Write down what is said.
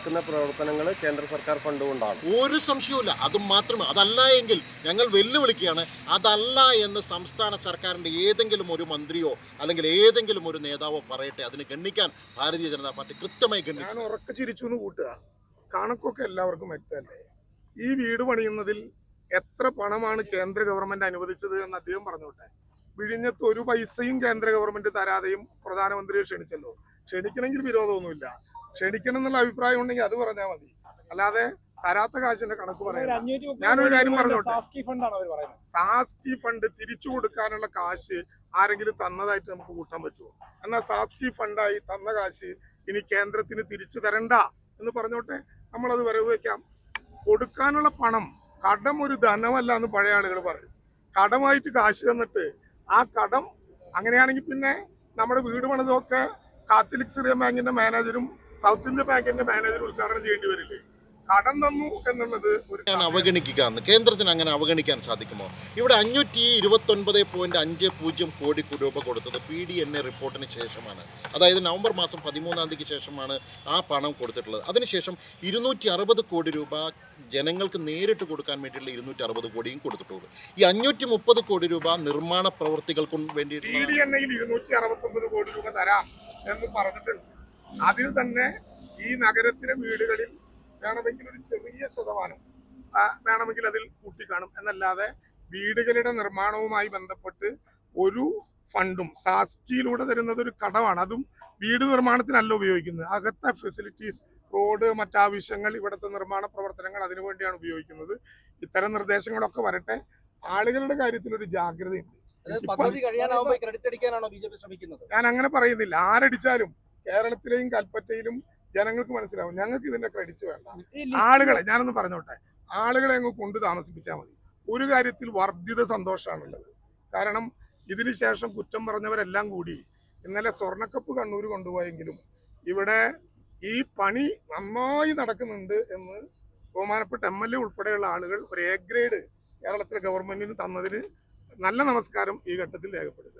നടക്കുന്ന പ്രവർത്തനങ്ങൾ കേന്ദ്ര സർക്കാർ ഫണ്ട് കൊണ്ടാണ് ഒരു സംശയവുമില്ല. അത് മാത്രമേ അതല്ല എങ്കിൽ ഞങ്ങൾ വെല്ലുവിളിക്കുകയാണ് അതല്ല എന്ന് സംസ്ഥാന സർക്കാരിന്റെ ഏതെങ്കിലും ഒരു മന്ത്രിയോ അല്ലെങ്കിൽ ഏതെങ്കിലും ഒരു നേതാവോ പറയട്ടെ. അതിന് ഗണ്ണിക്കാൻ ഭാരതീയ ജനതാ പാർട്ടി കൃത്യമായി ഗണ്ണിക്കാൻ ഞാൻ ഉറക്ക ചിരിച്ചു എന്ന് കൂട്ടുക. കണക്കൊക്കെ എല്ലാവർക്കും വ്യക്തമല്ലേ? ഈ വീട് പണിയുന്നതിൽ എത്ര പണമാണ് കേന്ദ്ര ഗവൺമെന്റ് അനുവദിച്ചത് എന്ന് അദ്ദേഹം പറഞ്ഞോട്ടെ. വിഴിഞ്ഞത്ത് ഒരു പൈസയും കേന്ദ്ര ഗവൺമെന്റ് തരാതെയും പ്രധാനമന്ത്രിയെ ക്ഷണിച്ചല്ലോ. ക്ഷണിക്കണമെങ്കിൽ വിരോധമൊന്നുമില്ല. ക്ഷണിക്കണം എന്നുള്ള അഭിപ്രായം ഉണ്ടെങ്കിൽ അത് പറഞ്ഞാൽ മതി. അല്ലാതെ തരാത്ത കാശിന്റെ കണക്ക് പറയാം ഞാനൊരു കാര്യം പറഞ്ഞോട്ടെ. സാസ്കി ഫണ്ട് തിരിച്ചു കൊടുക്കാനുള്ള കാശ് ആരെങ്കിലും തന്നതായിട്ട് നമുക്ക് കൂട്ടാൻ പറ്റുമോ? എന്നാൽ സാസ്കി ഫണ്ടായി തന്ന കാശ് ഇനി കേന്ദ്രത്തിന് തിരിച്ചു തരണ്ട എന്ന് പറഞ്ഞോട്ടെ? നമ്മളത് വരവ് വയ്ക്കാം കൊടുക്കാനുള്ള പണം കടം ഒരു ധനമല്ല എന്ന് പഴയ ആളുകൾ പറയും. കടമായിട്ട് കാശ് തന്നിട്ട് ആ കടം അങ്ങനെയാണെങ്കിൽ പിന്നെ നമ്മുടെ വീട് പണിതൊക്കെ കാത്തലിക് സിറിയ ബാങ്കിന്റെ മാനേജരും സൗത്ത് ഇന്ത്യ ബാങ്കിന്റെ മാനേജർ ഉദ്ഘാടനം ചെയ്യേണ്ടി വരില്ലേ? കടം തന്നു എന്നുള്ളത് ഒരു അവഗണിക്കുക കേന്ദ്രത്തിന് അങ്ങനെ അവഗണിക്കാൻ സാധിക്കുമോ? ഇവിടെ അഞ്ഞൂറ്റി ഇരുപത്തൊൻപത് പോയിന്റ് അഞ്ച് പൂജ്യം കോടി രൂപ കൊടുത്തത് പി ഡി എൻ എ റിപ്പോർട്ടിന് ശേഷമാണ്. അതായത് നവംബർ മാസം പതിമൂന്നാം തീയതിക്ക് ശേഷമാണ് ആ പണം കൊടുത്തിട്ടുള്ളത്. അതിനുശേഷം ഇരുന്നൂറ്റി അറുപത് കോടി രൂപ ജനങ്ങൾക്ക് നേരിട്ട് കൊടുക്കാൻ വേണ്ടിയിട്ടുള്ള ഇരുന്നൂറ്റി അറുപത് കോടിയും കൊടുത്തിട്ടുള്ളൂ ഈ അഞ്ഞൂറ്റി മുപ്പത് കോടി രൂപ നിർമ്മാണ പ്രവർത്തികൾക്കും വേണ്ടി വേണ്ടിയിട്ടുള്ള ഡി എൻ എയിൽ ഇരുന്നൂറ്റി അറുപത്തൊമ്പത് കോടി രൂപ തരാം എന്ന് പറഞ്ഞിട്ടുണ്ട്. അതിൽ തന്നെ ഈ നഗരത്തിലെ വീടുകളിൽ വേണമെങ്കിൽ ഒരു ചെറിയ ശതമാനം വേണമെങ്കിൽ അതിൽ കൂട്ടിക്കാണും. എന്നല്ലാതെ വീടുകളുടെ നിർമ്മാണവുമായി ബന്ധപ്പെട്ട് ഒരു ഫണ്ടും സാസ്കിയിലൂടെ തരുന്നത് ഒരു കടമാണ്. അതും വീട് നിർമ്മാണത്തിനല്ല ഉപയോഗിക്കുന്നത്. അകത്തെ ഫെസിലിറ്റീസ് റോഡ് മറ്റാവശ്യങ്ങൾ ഇവിടുത്തെ നിർമ്മാണ പ്രവർത്തനങ്ങൾ അതിനുവേണ്ടിയാണ് ഉപയോഗിക്കുന്നത്. ഇത്തരം നിർദ്ദേശങ്ങളൊക്കെ വരട്ടെ. ആളുകളുടെ കാര്യത്തിൽ ഒരു ജാഗ്രതയുണ്ട് ഞാൻ അങ്ങനെ പറയുന്നില്ല. ആരടിച്ചാലും കേരളത്തിലെയും കൽപ്പറ്റയിലും ജനങ്ങൾക്ക് മനസ്സിലാവും. ഞങ്ങൾക്ക് ഇതിന്റെ ക്രെഡിറ്റ് വേണ്ട. ആളുകളെ ഞാനൊന്ന് പറഞ്ഞോട്ടെ. ആളുകളെ അങ്ങ് കൊണ്ട് താമസിപ്പിച്ചാൽ മതി. ഒരു കാര്യത്തിൽ വർദ്ധിത സന്തോഷമാണുള്ളത്. കാരണം ഇതിനുശേഷം കുറ്റം പറഞ്ഞവരെല്ലാം കൂടി ഇന്നലെ സ്വർണക്കപ്പ് കണ്ണൂർ കൊണ്ടുപോയെങ്കിലും ഇവിടെ ഈ പണി നന്നായി നടക്കുന്നുണ്ട് എന്ന് ബഹുമാനപ്പെട്ട എം എൽ എ ഉൾപ്പെടെയുള്ള ആളുകൾ ഒരു എ ഗ്രേഡ് കേരളത്തിലെ ഗവൺമെന്റിന് തന്നതിന് നല്ല നമസ്കാരം ഈ ഘട്ടത്തിൽ രേഖപ്പെടുത്തുക.